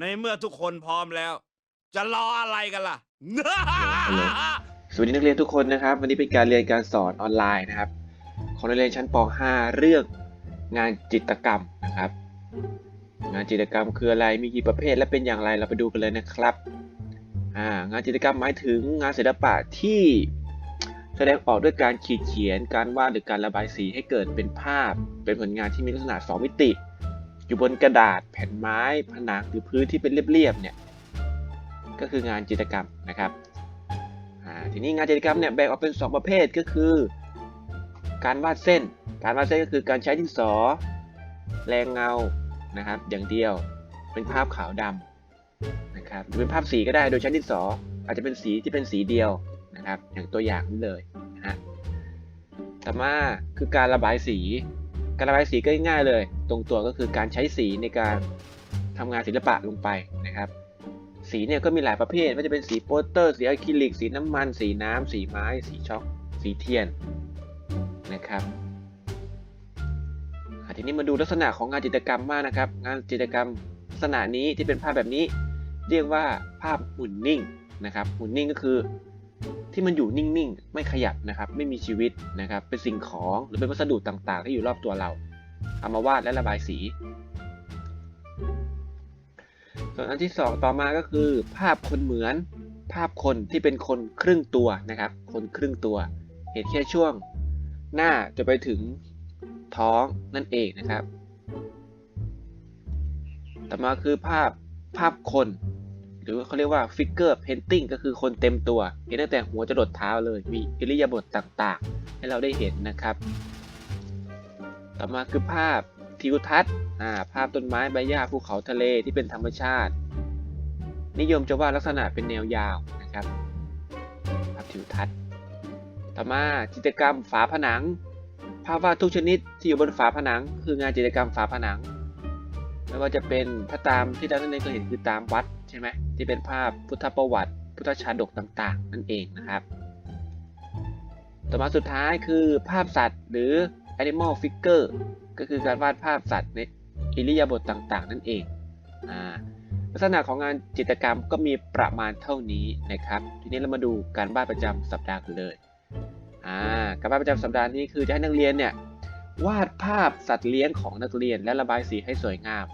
ในเมื่อทุกคนพร้อมแล้ว จะรออะไรกันล่ะ สวัสดีนักเรียนทุกคนนะครับ วันนี้เป็นการเรียนการสอนออนไลน์นะครับ ของนักเรียนชั้นป .5 เรื่องงานจิตรกรรมนะครับ งานจิตรกรรมคืออะไรมีกี่ประเภทและเป็นอย่างไรเราไปดูกันเลยนะครับอ่างานจิตรกรรมหมายถึงงานศิลปะที่แสดงออกด้วยการขีดเขียนการวาดหรือการระบายสีให้เกิดเป็นภาพ เป็นผลงานที่มีลักษณะสองมิติ อยู่บนกระดาษแผ่นไม้ผนังหรือพื้นที่เป็นเรียบๆเนี่ยก็คืองานจิตรกรรมนะครับทีนี้งานจิตรกรรมเนี่ยแบ่งออกเป็น 2 ประเภทก็คือ การวาดเส้น การวาดเส้นก็คือการใช้ดินสอ แรงเงานะครับ อย่างเดียวเป็นภาพขาวดำนะครับหรือเป็นภาพสีก็ได้โดยใช้ดินสอ อาจจะเป็นสีที่เป็นสีเดียวนะครับ อย่างตัวอย่างนี้เลยนะฮะต่อมาคือการระบายสี การระบายสีก็ง่ายเลย ตรงตัวก็คือการใช้สีในการทำงานศิลปะลงไปนะครับ สีเนี่ยก็มีหลายประเภทไม่ว่าจะเป็นสีโปสเตอร์ สีอะคริลิก สีน้ำมัน สีน้ำสีไม้ สีช็อก สีเทียนนะครับทีนี้มาดูลักษณะของงานจิตรกรรมมากนะครับ งานจิตรกรรมลักษณะนี้ที่เป็นภาพแบบนี้ เรียกว่าภาพหุ่นนิ่งนะครับ หุ่นนิ่งก็คือ ที่มันอยู่นิ่งๆ ไม่ขยับนะครับ ไม่มีชีวิตนะครับ เป็นสิ่งของหรือเป็นวัสดุต่างๆ ที่อยู่รอบตัวเรา เอามาวาดและระบายสี ส่วนอันที่สองต่อมาก็คือ ภาพคนเหมือน ภาพคนที่เป็นคนครึ่งตัวนะครับ คนครึ่งตัว เห็นแค่ช่วง หน้าจะไปถึงท้องนั่นเองนะครับ ต่อมาคือภาพภาพคน หรือเขาเรียกว่า figure painting ก็คือคนเต็มตัว เห็นตั้งแต่หัวจรดเท้าเลยมีอิริยาบถต่างๆ ให้เราได้เห็นนะครับ ต่อมาคือภาพทิวทัศน์ภาพต้นไม้ใบหญ้าภูเขาทะเลที่เป็นธรรมชาติ นิยมจะวาดลักษณะเป็นแนวยาวนะครับภาพทิวทัศน์ต่อมาจิตรกรรมฝาผนัง ภาพวาดทุกชนิดที่อยู่บนฝาผนัง คืองานจิตรกรรมฝาผนัง ไม่ว่าจะเป็นถ้าตามที่เราได้เคยเห็นคือตามวัด ช่ไหมที่เป็นภาพพุทธประวัติ พุทธชาดกต่างๆ นั่นเองนะครับ ต่อมาสุดท้ายคือภาพสัตว์หรือ animal figure ก็คือการวาดภาพสัตว์ในอิริยาบถต่างๆ นั่นเองอ่าลักษณะของงานจิตรกรรมก็มีประมาณเท่านี้นะครับ ทีนี้เรามาดูการบ้านประจำสัปดาห์กันเลยอ่าการบ้านประจำสัปดาห์นี้คือจะให้นักเรียนเนี่ยวาดภาพสัตว์เลี้ยงของนักเรียนและระบายสีให้สวยงาม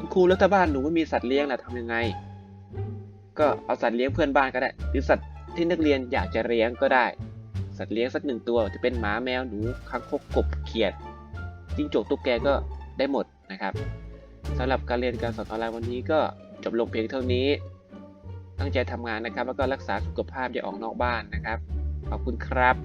คุณครูแล้วถ้าบ้านหนูไม่มีสัตว์เลี้ยงล่ะทำยังไง ก็เอาสัตว์เลี้ยงเพื่อนบ้านก็ได้ หรือสัตว์ที่นักเรียนอยากจะเลี้ยงก็ได้ สัตว์เลี้ยงสักหนึ่งตัวจะเป็นหมาแมวหนูคางคกกบเขียดจิ้งจกตุ๊กแกก็ได้หมดนะครับสำหรับการเรียนการสอนออนไลน์วันนี้ก็จบลงเพียงเท่านี้ ตั้งใจทำงานนะครับ แล้วก็รักษาสุขภาพอย่าออกนอกบ้านนะครับ ขอบคุณครับ